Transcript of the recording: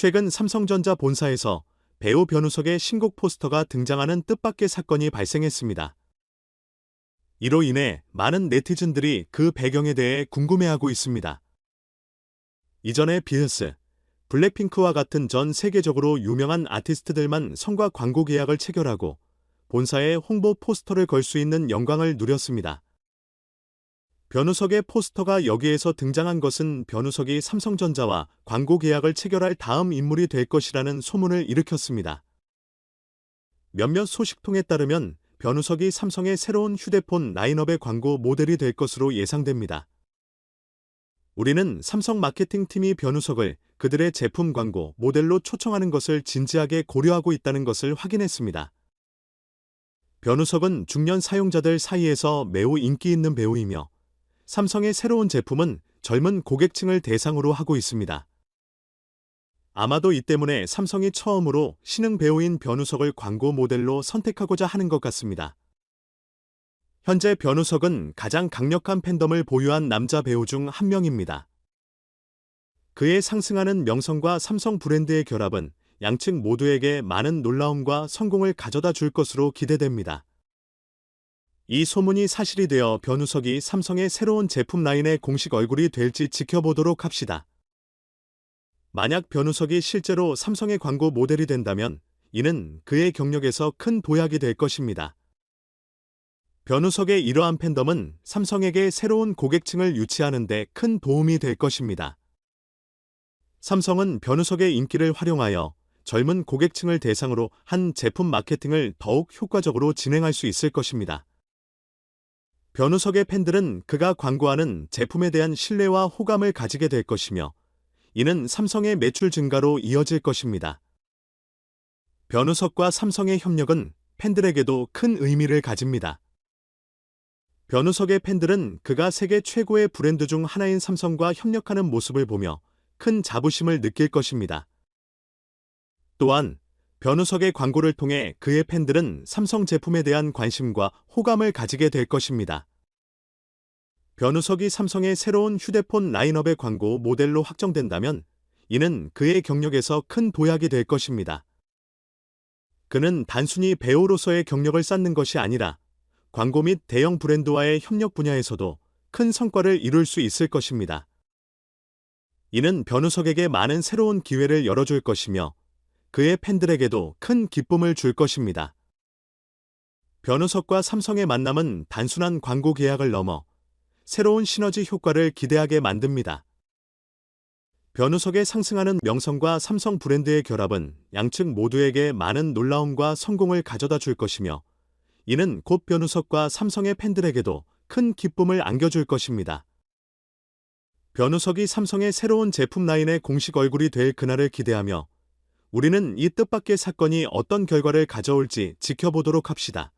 최근 삼성전자 본사에서 배우 변우석의 신곡 포스터가 등장하는 뜻밖의 사건이 발생했습니다. 이로 인해 많은 네티즌들이 그 배경에 대해 궁금해하고 있습니다. 이전에 비흐스, 블랙핑크와 같은 전 세계적으로 유명한 아티스트들만 성과 광고 계약을 체결하고 본사에 홍보 포스터를 걸 수 있는 영광을 누렸습니다. 변우석의 포스터가 여기에서 등장한 것은 변우석이 삼성전자와 광고 계약을 체결할 다음 인물이 될 것이라는 소문을 일으켰습니다. 몇몇 소식통에 따르면 변우석이 삼성의 새로운 휴대폰 라인업의 광고 모델이 될 것으로 예상됩니다. 우리는 삼성 마케팅팀이 변우석을 그들의 제품 광고 모델로 초청하는 것을 진지하게 고려하고 있다는 것을 확인했습니다. 변우석은 중년 사용자들 사이에서 매우 인기 있는 배우이며 삼성의 새로운 제품은 젊은 고객층을 대상으로 하고 있습니다. 아마도 이 때문에 삼성이 처음으로 신흥 배우인 변우석을 광고 모델로 선택하고자 하는 것 같습니다. 현재 변우석은 가장 강력한 팬덤을 보유한 남자 배우 중 한 명입니다. 그의 상승하는 명성과 삼성 브랜드의 결합은 양측 모두에게 많은 놀라움과 성공을 가져다 줄 것으로 기대됩니다. 이 소문이 사실이 되어 변우석이 삼성의 새로운 제품 라인의 공식 얼굴이 될지 지켜보도록 합시다. 만약 변우석이 실제로 삼성의 광고 모델이 된다면 이는 그의 경력에서 큰 도약이 될 것입니다. 변우석의 이러한 팬덤은 삼성에게 새로운 고객층을 유치하는 데 큰 도움이 될 것입니다. 삼성은 변우석의 인기를 활용하여 젊은 고객층을 대상으로 한 제품 마케팅을 더욱 효과적으로 진행할 수 있을 것입니다. 변우석의 팬들은 그가 광고하는 제품에 대한 신뢰와 호감을 가지게 될 것이며 이는 삼성의 매출 증가로 이어질 것입니다. 변우석과 삼성의 협력은 팬들에게도 큰 의미를 가집니다. 변우석의 팬들은 그가 세계 최고의 브랜드 중 하나인 삼성과 협력하는 모습을 보며 큰 자부심을 느낄 것입니다. 또한 변우석의 광고를 통해 그의 팬들은 삼성 제품에 대한 관심과 호감을 가지게 될 것입니다. 변우석이 삼성의 새로운 휴대폰 라인업의 광고 모델로 확정된다면 이는 그의 경력에서 큰 도약이 될 것입니다. 그는 단순히 배우로서의 경력을 쌓는 것이 아니라 광고 및 대형 브랜드와의 협력 분야에서도 큰 성과를 이룰 수 있을 것입니다. 이는 변우석에게 많은 새로운 기회를 열어줄 것이며 그의 팬들에게도 큰 기쁨을 줄 것입니다. 변우석과 삼성의 만남은 단순한 광고 계약을 넘어 새로운 시너지 효과를 기대하게 만듭니다. 변우석의 상승하는 명성과 삼성 브랜드의 결합은 양측 모두에게 많은 놀라움과 성공을 가져다 줄 것이며 이는 곧 변우석과 삼성의 팬들에게도 큰 기쁨을 안겨줄 것입니다. 변우석이 삼성의 새로운 제품 라인의 공식 얼굴이 될 그날을 기대하며 우리는 이 뜻밖의 사건이 어떤 결과를 가져올지 지켜보도록 합시다.